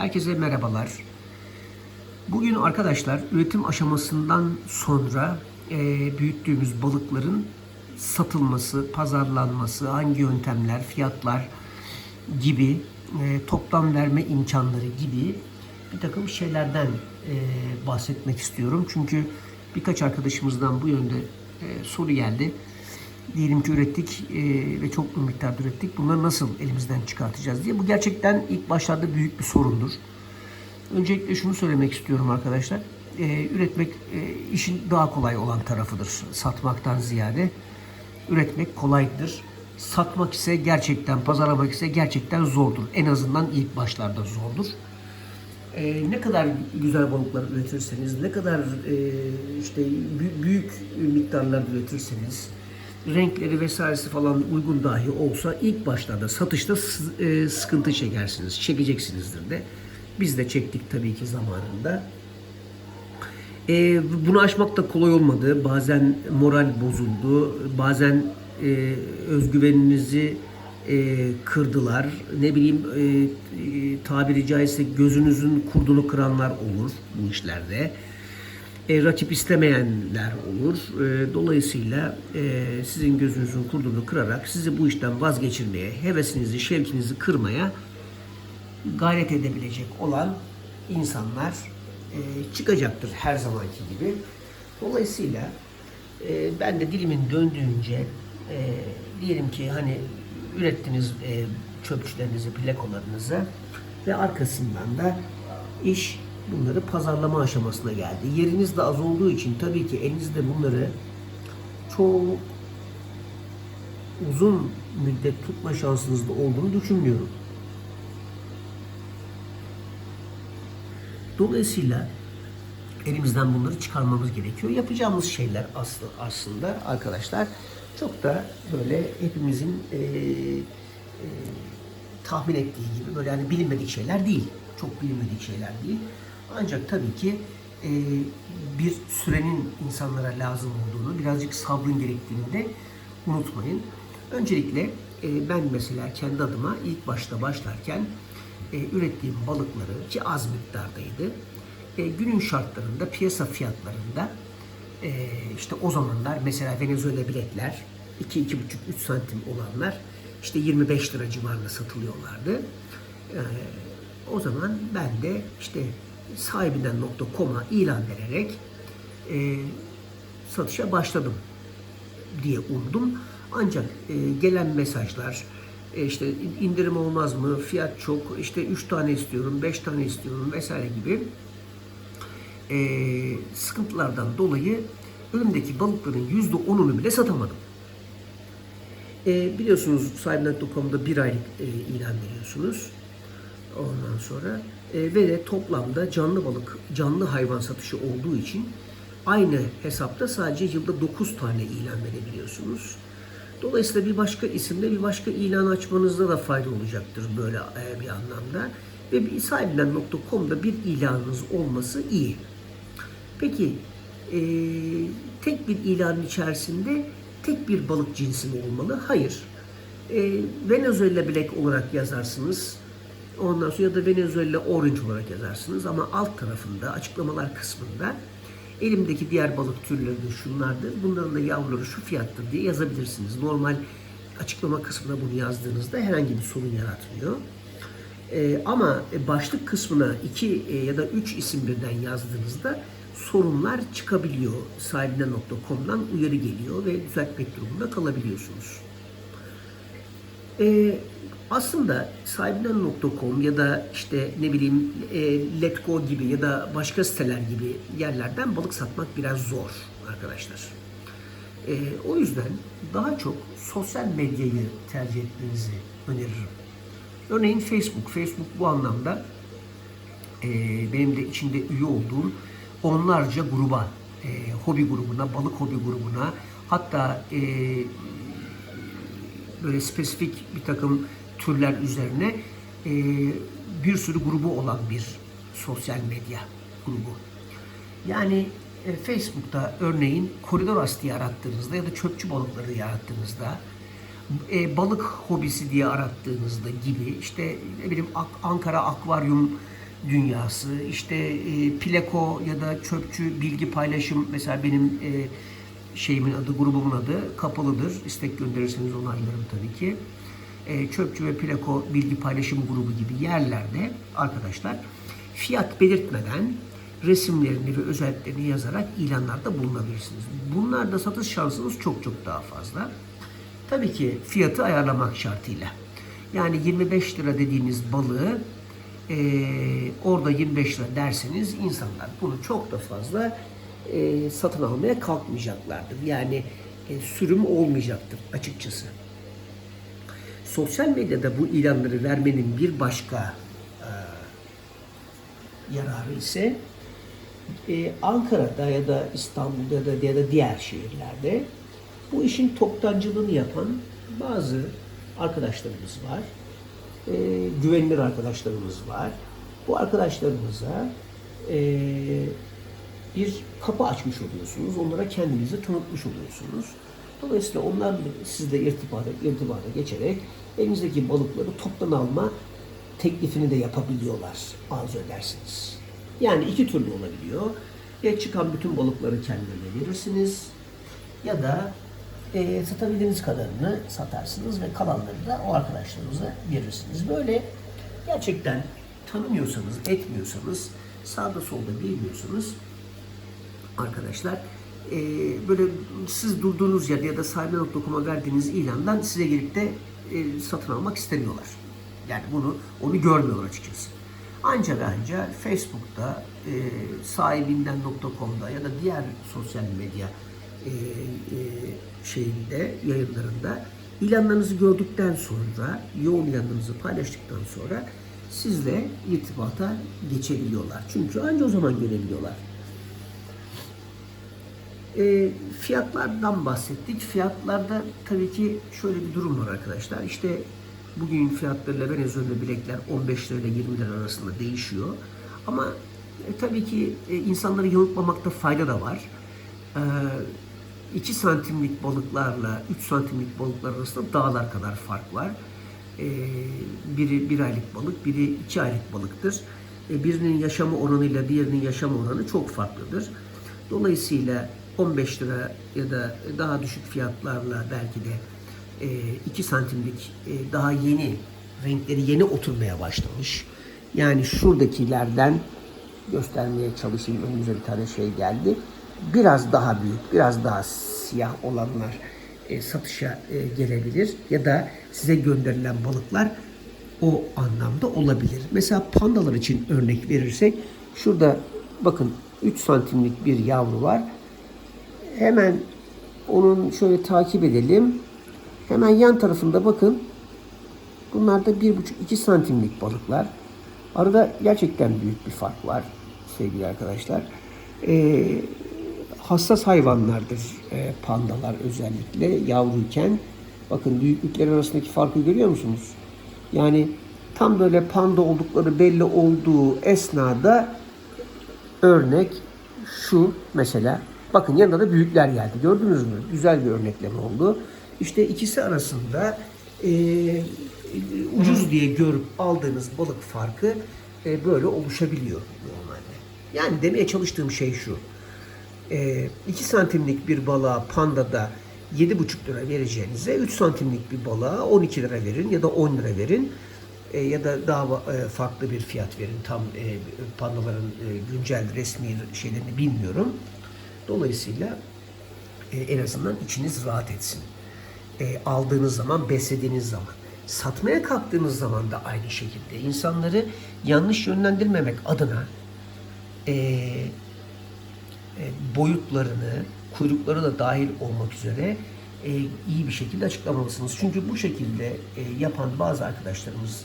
Herkese merhabalar. Bugün arkadaşlar üretim aşamasından sonra e, büyüttüğümüz balıkların satılması, pazarlanması, hangi yöntemler, fiyatlar gibi e, toplam verme imkanları gibi bir takım şeylerden e, bahsetmek istiyorum. Çünkü birkaç arkadaşımızdan bu yönde e, soru geldi. Diyelim ki ürettik e, ve çok bir miktarda ürettik. Bunları nasıl elimizden çıkartacağız diye. Bu gerçekten ilk başlarda büyük bir sorundur. Öncelikle şunu söylemek istiyorum arkadaşlar. E, üretmek e, işin daha kolay olan tarafıdır. Satmaktan ziyade üretmek kolaydır. Satmak ise gerçekten, pazarlamak ise gerçekten zordur. En azından ilk başlarda zordur. E, ne kadar güzel balıklar üretirseniz, ne kadar e, işte bü- büyük miktarlar üretirseniz, renkleri vesairesi falan uygun dahi olsa ilk başlarda satışta e, sıkıntı çekersiniz, çekeceksinizdir de. Biz de çektik tabii ki zamanında. E, bunu aşmak da kolay olmadı. Bazen moral bozuldu. Bazen e, özgüveninizi kırdılar. Ne bileyim tabiri caizse gözünüzün kurdunu kıranlar olur bu işlerde. E, rakip istemeyenler olur. E, dolayısıyla e, sizin gözünüzün kurdunu kırarak sizi bu işten vazgeçirmeye, hevesinizi, şevkinizi kırmaya gayret edebilecek olan insanlar e, çıkacaktır her zamanki gibi. Dolayısıyla e, ben de dilimin döndüğünce e, diyelim ki hani ürettiniz e, çöpçülerinizi, plakolarınızı ve arkasından da iş bunları pazarlama aşamasına geldi. Yeriniz de az olduğu için tabii ki elinizde bunları çok uzun müddet tutma şansınız da olduğunu düşünmüyorum. Dolayısıyla elimizden bunları çıkarmamız gerekiyor. Yapacağımız şeyler aslı, aslında arkadaşlar çok da böyle hepimizin e, e, tahmin ettiği gibi böyle hani bilinmedik şeyler değil. Çok bilinmedik şeyler değil. Ancak tabii ki e, bir sürenin insanlara lazım olduğunu, birazcık sabrın gerektiğini de unutmayın. Öncelikle e, ben mesela kendi adıma ilk başta başlarken e, ürettiğim balıkları ki az miktardaydı. E, günün şartlarında piyasa fiyatlarında e, işte o zamanlar mesela Venezuela biletler 2-2,5-3 santim olanlar işte 25 lira civarında satılıyorlardı. E, o zaman ben de işte sahibinden.com'a ilan vererek e, satışa başladım diye umdum. Ancak e, gelen mesajlar e, işte indirim olmaz mı, fiyat çok, işte 3 tane istiyorum, 5 tane istiyorum vesaire gibi e, sıkıntılardan dolayı önümdeki balıkların %10'unu bile satamadım. E, biliyorsunuz sahibinden.com'da bir aylık e, ilan veriyorsunuz. Ondan sonra e, ve de toplamda canlı balık, canlı hayvan satışı olduğu için aynı hesapta sadece yılda 9 tane ilan verebiliyorsunuz. Dolayısıyla bir başka isimle bir başka ilan açmanızda da fayda olacaktır böyle e, bir anlamda. Ve bir sahibinden.com'da bir ilanınız olması iyi. Peki e, tek bir ilanın içerisinde tek bir balık cinsi mi olmalı? Hayır. E, Venezuela Black olarak yazarsınız. Ondan sonra ya da Venezuela Orange olarak yazarsınız ama alt tarafında açıklamalar kısmında elimdeki diğer balık türleri de şunlardır. Bunların da yavruları şu fiyattır diye yazabilirsiniz. Normal açıklama kısmına bunu yazdığınızda herhangi bir sorun yaratmıyor. Ee, ama başlık kısmına iki e, ya da üç isim birden yazdığınızda sorunlar çıkabiliyor. Sahibinden.com'dan uyarı geliyor ve düzeltmek durumunda kalabiliyorsunuz. Ee, aslında sahibinden.com ya da işte ne bileyim e, Letgo gibi ya da başka siteler gibi yerlerden balık satmak biraz zor arkadaşlar. Ee, o yüzden daha çok sosyal medyayı tercih etmenizi öneririm. Örneğin Facebook. Facebook bu anlamda e, benim de içinde üye olduğum onlarca gruba, e, hobi grubuna, balık hobi grubuna, hatta e, böyle spesifik bir takım türler üzerine e, bir sürü grubu olan bir sosyal medya grubu. Yani e, Facebook'ta örneğin koridor asti diye arattığınızda ya da çöpçü balıkları diye arattığınızda e, balık hobisi diye arattığınızda gibi işte ne bileyim Ankara akvaryum dünyası, işte e, Pleko ya da çöpçü bilgi paylaşım mesela benim e, şeyimin adı, grubumun adı kapalıdır. İstek gönderirseniz onaylarım tabii ki. E, çöpçü ve Pleko bilgi paylaşım grubu gibi yerlerde arkadaşlar fiyat belirtmeden resimlerini ve özelliklerini yazarak ilanlarda bulunabilirsiniz. Bunlarda satış şansınız çok çok daha fazla. Tabii ki fiyatı ayarlamak şartıyla. Yani 25 lira dediğiniz balığı eee, orada 25 lira derseniz insanlar bunu çok da fazla eee, satın almaya kalkmayacaklardır. Yani e, sürüm olmayacaktır açıkçası. Sosyal medyada bu ilanları vermenin bir başka eee, yararı ise e, Ankara'da ya da İstanbul'da ya da, ya da diğer şehirlerde bu işin toptancılığını yapan bazı arkadaşlarımız var. E, güvenilir arkadaşlarımız var. Bu arkadaşlarımıza e, bir kapı açmış oluyorsunuz. Onlara kendinizi tanıtmış oluyorsunuz. Dolayısıyla onlar sizle irtibata, irtibata geçerek elinizdeki balıkları toptan alma teklifini de yapabiliyorlar arzu edersiniz. Yani iki türlü olabiliyor. Ya çıkan bütün balıkları kendilerine verirsiniz ya da e, satabildiğiniz kadarını satarsınız ve kalanları da o arkadaşlarınıza verirsiniz. Böyle gerçekten tanımıyorsanız, etmiyorsanız, sağda solda bilmiyorsanız arkadaşlar e, böyle siz durduğunuz yerde ya da sahibi.com'a verdiğiniz ilandan size gelip de e, satın almak istemiyorlar. Yani bunu onu görmüyorlar açıkçası. Ancak ancak Facebook'ta e, sahibinden.com'da ya da diğer sosyal medya e, e, şeyinde yayınlarında ilanlarınızı gördükten sonra yoğun ilanlarınızı paylaştıktan sonra sizle irtibata geçebiliyorlar. Çünkü ancak o zaman görebiliyorlar. E, fiyatlardan bahsettik. Fiyatlarda tabii ki şöyle bir durum var arkadaşlar. İşte bugün fiyatlarıyla Venezuela bilekler 15 lira ile 20 lira arasında değişiyor. Ama e, tabii ki e, insanları yanıltmamakta fayda da var. E, 2 santimlik balıklarla 3 santimlik balıklar arasında dağlar kadar fark var. E, biri 1 aylık balık, biri 2 aylık balıktır. E, birinin yaşamı oranıyla diğerinin yaşam oranı çok farklıdır. Dolayısıyla 15 lira ya da daha düşük fiyatlarla belki de 2 santimlik e, daha yeni renkleri yeni oturmaya başlamış. Yani şuradakilerden göstermeye çalışayım. Önümüze bir tane şey geldi. Biraz daha büyük, biraz daha siyah olanlar e, satışa e, gelebilir. Ya da size gönderilen balıklar o anlamda olabilir. Mesela pandalar için örnek verirsek şurada bakın 3 santimlik bir yavru var. Hemen onun şöyle takip edelim. Hemen yan tarafında bakın. Bunlar da 1,5-2 santimlik balıklar. Arada gerçekten büyük bir fark var sevgili arkadaşlar. Ee, hassas hayvanlardır e, pandalar özellikle yavruyken. Bakın büyüklükler arasındaki farkı görüyor musunuz? Yani tam böyle panda oldukları belli olduğu esnada örnek şu mesela. Bakın yanında da büyükler geldi. Gördünüz mü? Güzel bir örnekleme oldu. İşte ikisi arasında e, ucuz diye görüp aldığınız balık farkı e, böyle oluşabiliyor normalde. Yani demeye çalıştığım şey şu. 2 santimlik bir balığa pandada 7,5 lira vereceğinize 3 santimlik bir balığa 12 lira verin ya da 10 lira verin E, ya da daha e, farklı bir fiyat verin. Tam e, pandaların e, güncel resmi şeylerini bilmiyorum. Dolayısıyla e, en azından içiniz rahat etsin. E, aldığınız zaman, beslediğiniz zaman. Satmaya kalktığınız zaman da aynı şekilde insanları yanlış yönlendirmemek adına e, e, boyutlarını, kuyrukları da dahil olmak üzere e, iyi bir şekilde açıklamalısınız. Çünkü bu şekilde e, yapan bazı arkadaşlarımız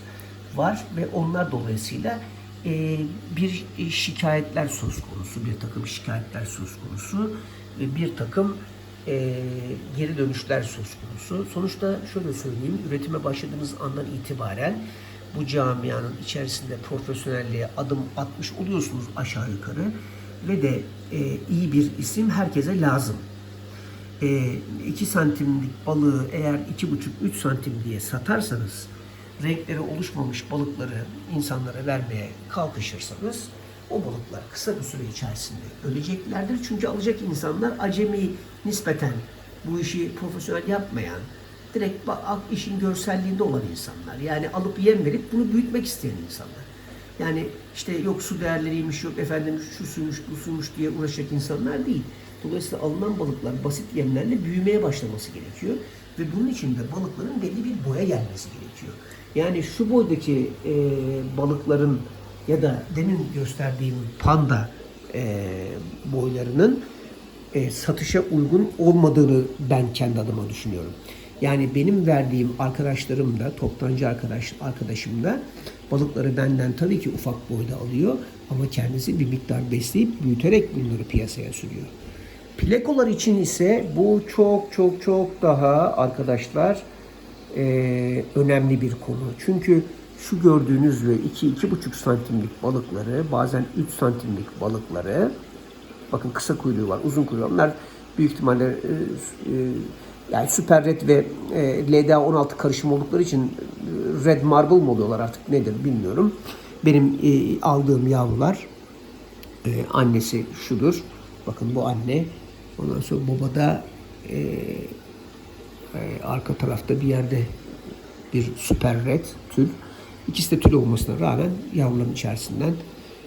var ve onlar dolayısıyla e, bir e, şikayetler söz konusu, bir takım şikayetler söz konusu bir takım e, geri dönüşler söz konusu. Sonuçta şöyle söyleyeyim, üretime başladığımız andan itibaren bu camianın içerisinde profesyonelliğe adım atmış oluyorsunuz aşağı yukarı ve de e, iyi bir isim herkese lazım. 2 santimlik balığı eğer 2,5-3 santim diye satarsanız renkleri oluşmamış balıkları insanlara vermeye kalkışırsanız o balıklar kısa bir süre içerisinde öleceklerdir. Çünkü alacak insanlar acemi nispeten bu işi profesyonel yapmayan, direkt işin görselliğinde olan insanlar. Yani alıp yem verip bunu büyütmek isteyen insanlar. Yani işte yok su değerleriymiş, yok efendim şu suymuş, bu suymuş diye uğraşacak insanlar değil. Dolayısıyla alınan balıklar basit yemlerle büyümeye başlaması gerekiyor. Ve bunun için de balıkların belli bir boya gelmesi gerekiyor. Yani şu boydaki e, balıkların ya da demin gösterdiğim panda e, boylarının e, satışa uygun olmadığını ben kendi adıma düşünüyorum. Yani benim verdiğim arkadaşlarım da, toptancı arkadaş, arkadaşım da balıkları benden tabii ki ufak boyda alıyor ama kendisi bir miktar besleyip büyüterek bunları piyasaya sürüyor. Plekolar için ise bu çok çok çok daha arkadaşlar e, önemli bir konu. Çünkü şu gördüğünüz ve 2-2,5 santimlik balıkları bazen 3 santimlik balıkları bakın kısa kuyruğu var, uzun kuyruğu var. Büyük ihtimalle e, e, yani Süper Red ve e, LDA 16 karışım oldukları için e, Red Marble mı oluyorlar artık nedir bilmiyorum. Benim e, aldığım yavrular e, annesi şudur. Bakın bu anne. Ondan sonra baba da e, e, arka tarafta bir yerde bir süper red tül. İkisi de tül olmasına rağmen yavruların içerisinden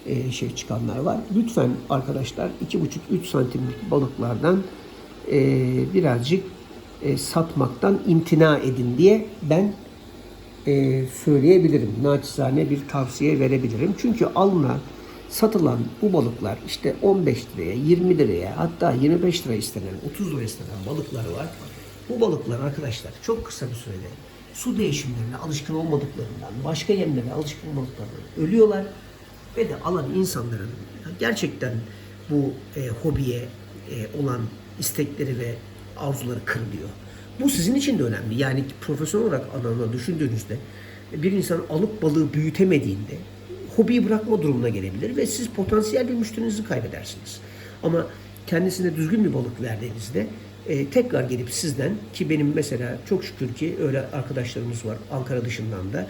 e, şey çıkanlar var. Lütfen arkadaşlar 2,5-3 santimlik balıklardan e, birazcık e, satmaktan imtina edin diye ben e, söyleyebilirim. Naçizane bir tavsiye verebilirim. Çünkü alınan, satılan bu balıklar işte 15 liraya, 20 liraya hatta 25 lira istenen, 30 lira istenen balıklar var. Bu balıklar arkadaşlar çok kısa bir sürede su değişimlerine alışkın olmadıklarından, başka yemlere alışkın olmadıklarından ölüyorlar. Ve de alan insanların gerçekten bu e, hobiye e, olan istekleri ve arzuları kırılıyor. Bu sizin için de önemli. Yani profesyonel olarak anlamda düşündüğünüzde bir insan alıp balığı büyütemediğinde hobiyi bırakma durumuna gelebilir ve siz potansiyel bir müşterinizi kaybedersiniz. Ama kendisine düzgün bir balık verdiğinizde e, tekrar gelip sizden ki benim mesela çok şükür ki öyle arkadaşlarımız var Ankara dışından da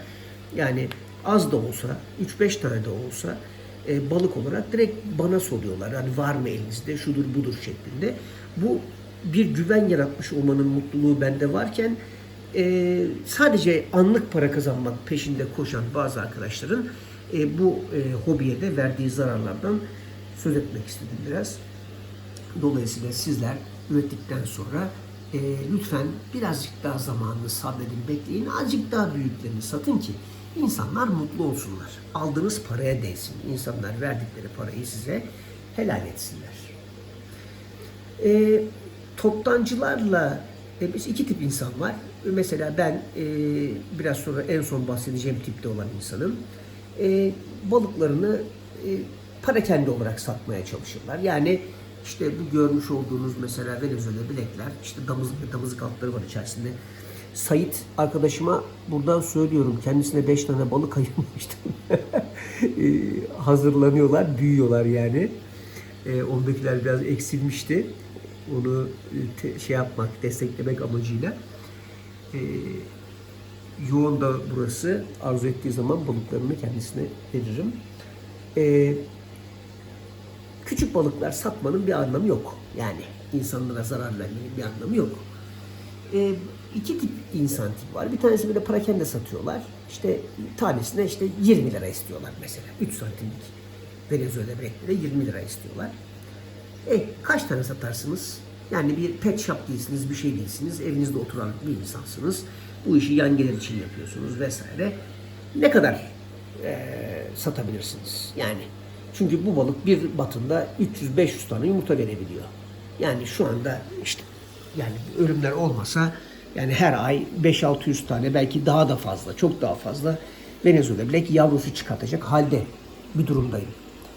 yani az da olsa 3-5 tane de olsa e, balık olarak direkt bana soruyorlar. Yani var mı elinizde şudur budur şeklinde. Bu bir güven yaratmış olmanın mutluluğu bende varken e, sadece anlık para kazanmak peşinde koşan bazı arkadaşların e, bu e, hobiye de verdiği zararlardan söz etmek istedim biraz. Dolayısıyla sizler ürettikten sonra e, lütfen birazcık daha zamanını sabredin, bekleyin. Azıcık daha büyüklerini satın ki insanlar mutlu olsunlar. Aldığınız paraya değsin. İnsanlar verdikleri parayı size helal etsinler. E, toptancılarla e, biz iki tip insan var. Mesela ben e, biraz sonra en son bahsedeceğim tipte olan insanım. E, balıklarını e, para kendi olarak satmaya çalışırlar. Yani işte bu görmüş olduğunuz mesela Venezuela bilekler, işte damızlık ve damızlık altları var içerisinde. Sait arkadaşıma buradan söylüyorum. Kendisine 5 tane balık ayırmıştım. E, hazırlanıyorlar, büyüyorlar yani. E, ondakiler biraz eksilmişti. Onu e, te- şey yapmak, desteklemek amacıyla. E, yoğun da burası. Arzu ettiği zaman balıklarını kendisine veririm. E, küçük balıklar satmanın bir anlamı yok. Yani insanlara zarar vermenin bir anlamı yok. E, iki tip insan tipi var. Bir tanesi böyle parakende satıyorlar. İşte tanesine işte 20 lira istiyorlar mesela. 3 santimlik Venezuela bilekleri 20 lira istiyorlar. E kaç tane satarsınız? Yani bir pet shop değilsiniz, bir şey değilsiniz. Evinizde oturan bir insansınız. Bu işi yan gelir için yapıyorsunuz vesaire. Ne kadar e, satabilirsiniz? Yani çünkü bu balık bir batında 300-500 tane yumurta verebiliyor. Yani şu anda işte yani ölümler olmasa yani her ay 5-600 tane belki daha da fazla, çok daha fazla Venezuela bilek yavrusu çıkartacak halde bir durumdayım.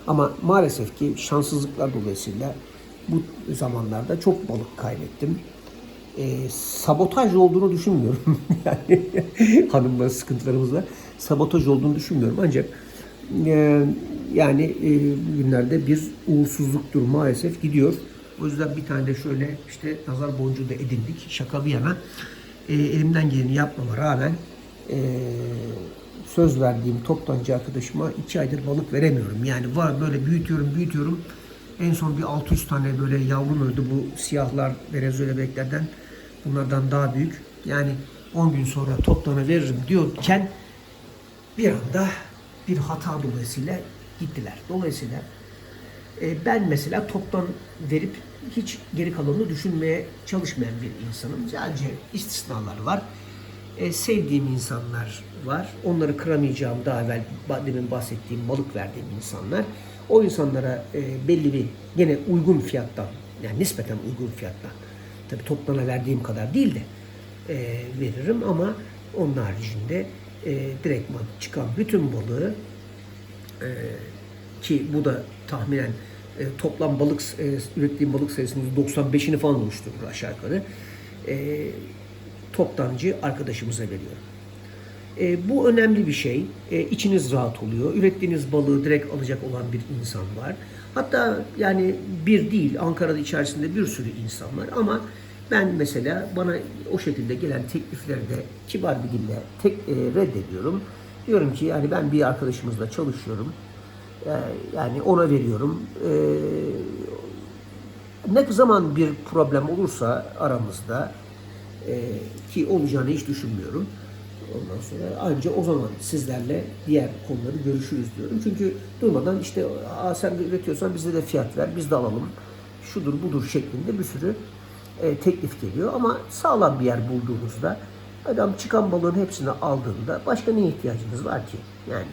Ama maalesef ki şanssızlıklar dolayısıyla bu zamanlarda çok balık kaybettim. Ee, sabotaj olduğunu düşünmüyorum. yani hanımla sıkıntılarımız var. Sabotaj olduğunu düşünmüyorum ancak e, yani e, günlerde bir uğursuzluktur maalesef gidiyor. O yüzden bir tane de şöyle işte nazar boncuğu da edindik. Şaka bir yana. E, elimden geleni yapmama rağmen e, söz verdiğim toptancı arkadaşıma iki aydır balık veremiyorum. Yani var böyle büyütüyorum büyütüyorum. En son bir 600 tane böyle yavrum öldü bu siyahlar Venezuela beklerden. Bunlardan daha büyük. Yani 10 gün sonra toptana veririm diyorken bir anda bir hata dolayısıyla gittiler. Dolayısıyla e, ben mesela toptan verip hiç geri kalanını düşünmeye çalışmayan bir insanım. Sadece istisnalar var. E, sevdiğim insanlar var. Onları kıramayacağım daha evvel demin bahsettiğim balık verdiğim insanlar. O insanlara e, belli bir gene uygun fiyattan yani nispeten uygun fiyattan tabii toplana verdiğim kadar değil de e, veririm ama onun haricinde e, direktman çıkan bütün balığı ki bu da tahminen e, toplam balık e, ürettiğim balık sayısının %95'ini falan oluşturur aşağı yukarı. E, toptancı arkadaşımıza veriyorum. E, bu önemli bir şey. E, içiniz rahat oluyor. Ürettiğiniz balığı direkt alacak olan bir insan var. Hatta yani bir değil Ankara'da içerisinde bir sürü insan var ama ben mesela bana o şekilde gelen teklifleri de kibar bir dille tek, e, reddediyorum. Diyorum ki yani ben bir arkadaşımızla çalışıyorum. E, yani ona veriyorum. E, ne zaman bir problem olursa aramızda e, ki olacağını hiç düşünmüyorum. Ondan sonra ayrıca o zaman sizlerle diğer konuları görüşürüz diyorum. Çünkü durmadan işte sen de üretiyorsan bize de fiyat ver, biz de alalım. Şudur budur şeklinde bir sürü e, teklif geliyor. Ama sağlam bir yer bulduğunuzda adam çıkan balığın hepsini aldığında başka ne ihtiyacınız var ki? Yani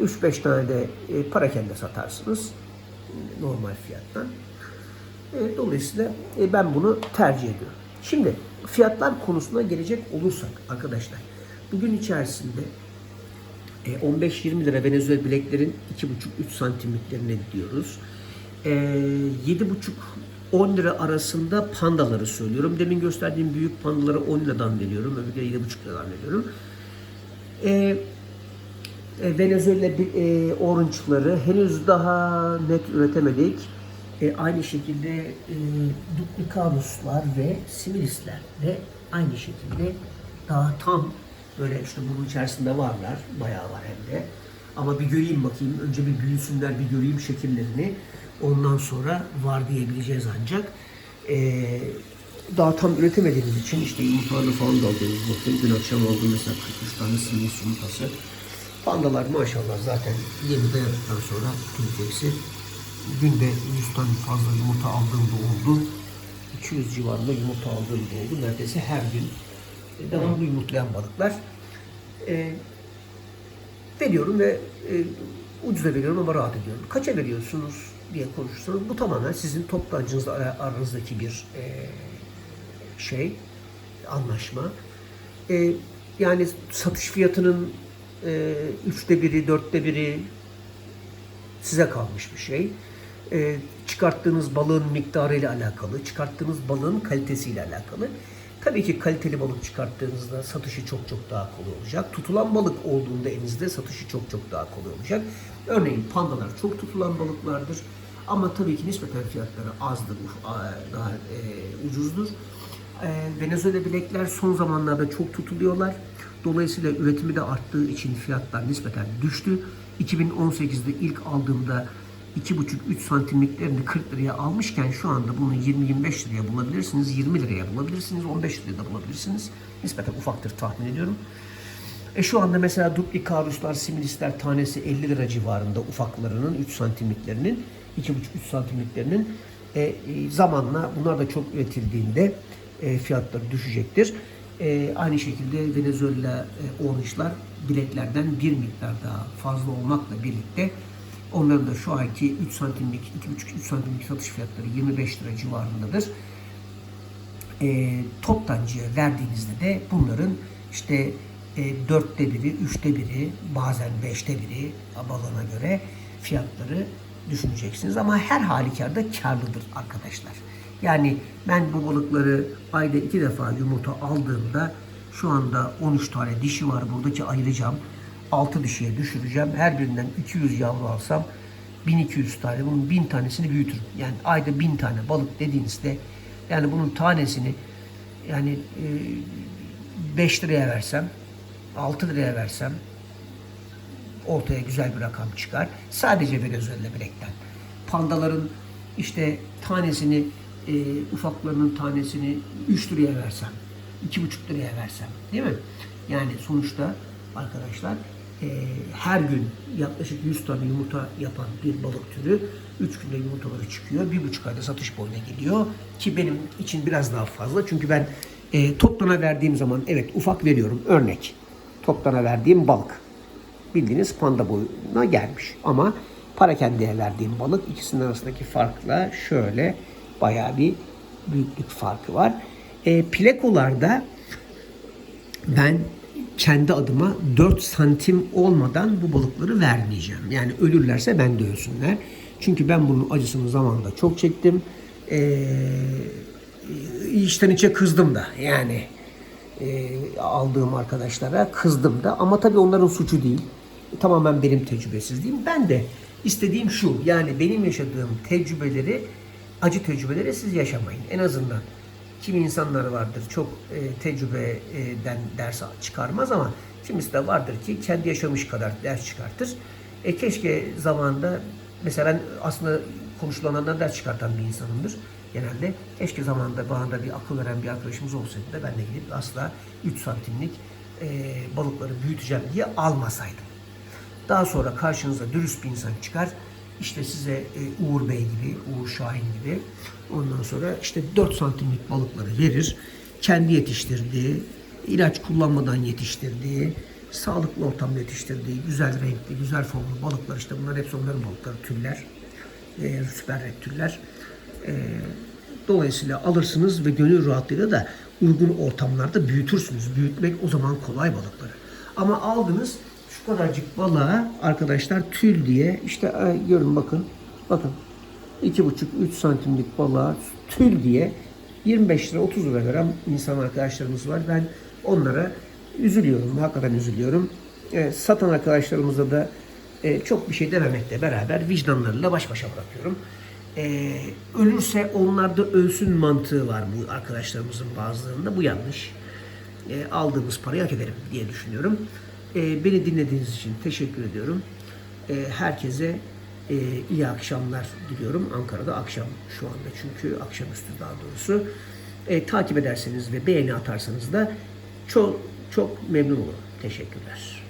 3-5 tane de e, parakende satarsınız normal fiyattan. E, dolayısıyla e, ben bunu tercih ediyorum. Şimdi fiyatlar konusuna gelecek olursak arkadaşlar bugün içerisinde e, 15-20 lira Venezuela bileklerin 2,5-3 santimliklerine diyoruz. E, 7,5 10 lira arasında pandaları söylüyorum. Demin gösterdiğim büyük pandaları 10 liradan veriyorum. Öbürleri 7,5 liradan veriyorum. E, e, Venezuela e, orange'ları henüz daha net üretemedik. E, aynı şekilde e, duplicaruslar ve similisler de aynı şekilde daha tam böyle işte bunun içerisinde varlar. Bayağı var hem de. Ama bir göreyim bakayım. Önce bir büyüsünler, bir göreyim şekillerini. Ondan sonra var diyebileceğiz ancak. E, daha tam üretemediğimiz için işte yumurtalarını falan da alıyoruz. Bakın dün akşam aldım mesela 43 tane similis yumurtası. Pandalar maşallah zaten yemi dayadıktan sonra hepsi günde 100 tane fazla yumurta aldığım da oldu. 200 civarında yumurta aldığım da oldu. Neredeyse her gün devamlı yumurtlayan balıklar. E, veriyorum ve e, ucuza veriyorum ama rahat ediyorum. Kaça veriyorsunuz diye konuşursanız bu tamamen sizin toptancınızla ara- aranızdaki bir e, şey, anlaşma. E, yani satış fiyatının e, üçte biri, dörtte biri size kalmış bir şey. E, çıkarttığınız balığın miktarı ile alakalı, çıkarttığınız balığın kalitesiyle alakalı. Tabii ki kaliteli balık çıkarttığınızda satışı çok çok daha kolay olacak. Tutulan balık olduğunda elinizde satışı çok çok daha kolay olacak. Örneğin pandalar çok tutulan balıklardır. Ama tabii ki nispeten fiyatları azdır, daha e, ucuzdur. E, Venezuela bilekler son zamanlarda çok tutuluyorlar. Dolayısıyla üretimi de arttığı için fiyatlar nispeten düştü. 2018'de ilk aldığımda 2,5-3 santimliklerini 40 liraya almışken şu anda bunu 20-25 liraya bulabilirsiniz, 20 liraya bulabilirsiniz, 15 liraya da bulabilirsiniz. Nispeten ufaktır tahmin ediyorum. E şu anda mesela duplikaruslar, similisler tanesi 50 lira civarında ufaklarının 3 santimliklerinin 2,5-3 santimliklerinin e, e, zamanla bunlar da çok üretildiğinde e, fiyatları düşecektir. E, aynı şekilde Venezuela e, orange'lar bileklerden bir miktar daha fazla olmakla birlikte onların da şu anki 3 santimlik, 2,5-3 santimlik satış fiyatları 25 lira civarındadır e, toptancıya verdiğinizde de bunların işte e, dörtte biri, üçte biri, bazen beşte biri balığına göre fiyatları düşüneceksiniz. Ama her halükarda karlıdır arkadaşlar. Yani ben bu balıkları ayda iki defa yumurta aldığımda şu anda 13 tane dişi var buradaki ayıracağım. 6 dişiye düşüreceğim. Her birinden 200 yavru alsam 1200 tane. Bunun 1000 tanesini büyütürüm. Yani ayda 1000 tane balık dediğinizde yani bunun tanesini yani e, 5 liraya versem 6 liraya versem ortaya güzel bir rakam çıkar. Sadece Venezuela bilekten. Pandaların işte tanesini, e, ufaklarının tanesini 3 liraya versem, 2,5 liraya versem değil mi? Yani sonuçta arkadaşlar e, her gün yaklaşık 100 tane yumurta yapan bir balık türü 3 günde yumurtaları çıkıyor. Bir buçuk ayda satış boyuna geliyor. Ki benim için biraz daha fazla. Çünkü ben e, toptana verdiğim zaman evet ufak veriyorum. Örnek. Toptana verdiğim balık bildiğiniz panda boyuna gelmiş. Ama para kendiye verdiğim balık ikisinin arasındaki farkla şöyle bayağı bir büyüklük farkı var. E, plekolarda ben kendi adıma 4 santim olmadan bu balıkları vermeyeceğim. Yani ölürlerse ben de ölsünler. Çünkü ben bunun acısını zamanında çok çektim. Ee, içten içe kızdım da yani e, aldığım arkadaşlara kızdım da ama tabii onların suçu değil. Tamamen benim tecrübesizliğim. Ben de istediğim şu yani benim yaşadığım tecrübeleri acı tecrübeleri siz yaşamayın. En azından kimi insanlar vardır çok e, tecrübeden ders çıkarmaz ama kimisi de vardır ki kendi yaşamış kadar ders çıkartır. E, keşke zamanında mesela ben aslında konuşulanlardan ders çıkartan bir insanımdır genelde. Keşke zamanında bana bir akıl veren bir arkadaşımız olsaydı da ben de gidip asla 3 santimlik e, balıkları büyüteceğim diye almasaydım. Daha sonra karşınıza dürüst bir insan çıkar. İşte size e, Uğur Bey gibi, Uğur Şahin gibi ondan sonra işte 4 santimlik balıkları verir. Kendi yetiştirdiği, ilaç kullanmadan yetiştirdiği, sağlıklı ortamda yetiştirdiği, güzel renkli, güzel formlu balıklar işte bunlar hepsi onların balıkları, türler, e, süper red türler. E, dolayısıyla alırsınız ve gönül rahatlığıyla da uygun ortamlarda büyütürsünüz. Büyütmek o zaman kolay balıkları. Ama aldınız şu kadarcık balığa arkadaşlar tül diye işte görün bakın bakın 2,5-3 santimlik balığa tül diye 25 lira 30 lira veren insan arkadaşlarımız var. Ben onlara üzülüyorum. Hakikaten üzülüyorum. E, satan arkadaşlarımıza da e, çok bir şey dememekle beraber vicdanlarıyla baş başa bırakıyorum. E, ölürse onlar da ölsün mantığı var bu arkadaşlarımızın bazılarında. Bu yanlış. E, aldığımız parayı hak edelim diye düşünüyorum. E, beni dinlediğiniz için teşekkür ediyorum. E, herkese e, iyi akşamlar diliyorum. Ankara'da akşam şu anda çünkü akşamüstü daha doğrusu. E, takip ederseniz ve beğeni atarsanız da çok çok memnun olurum. Teşekkürler.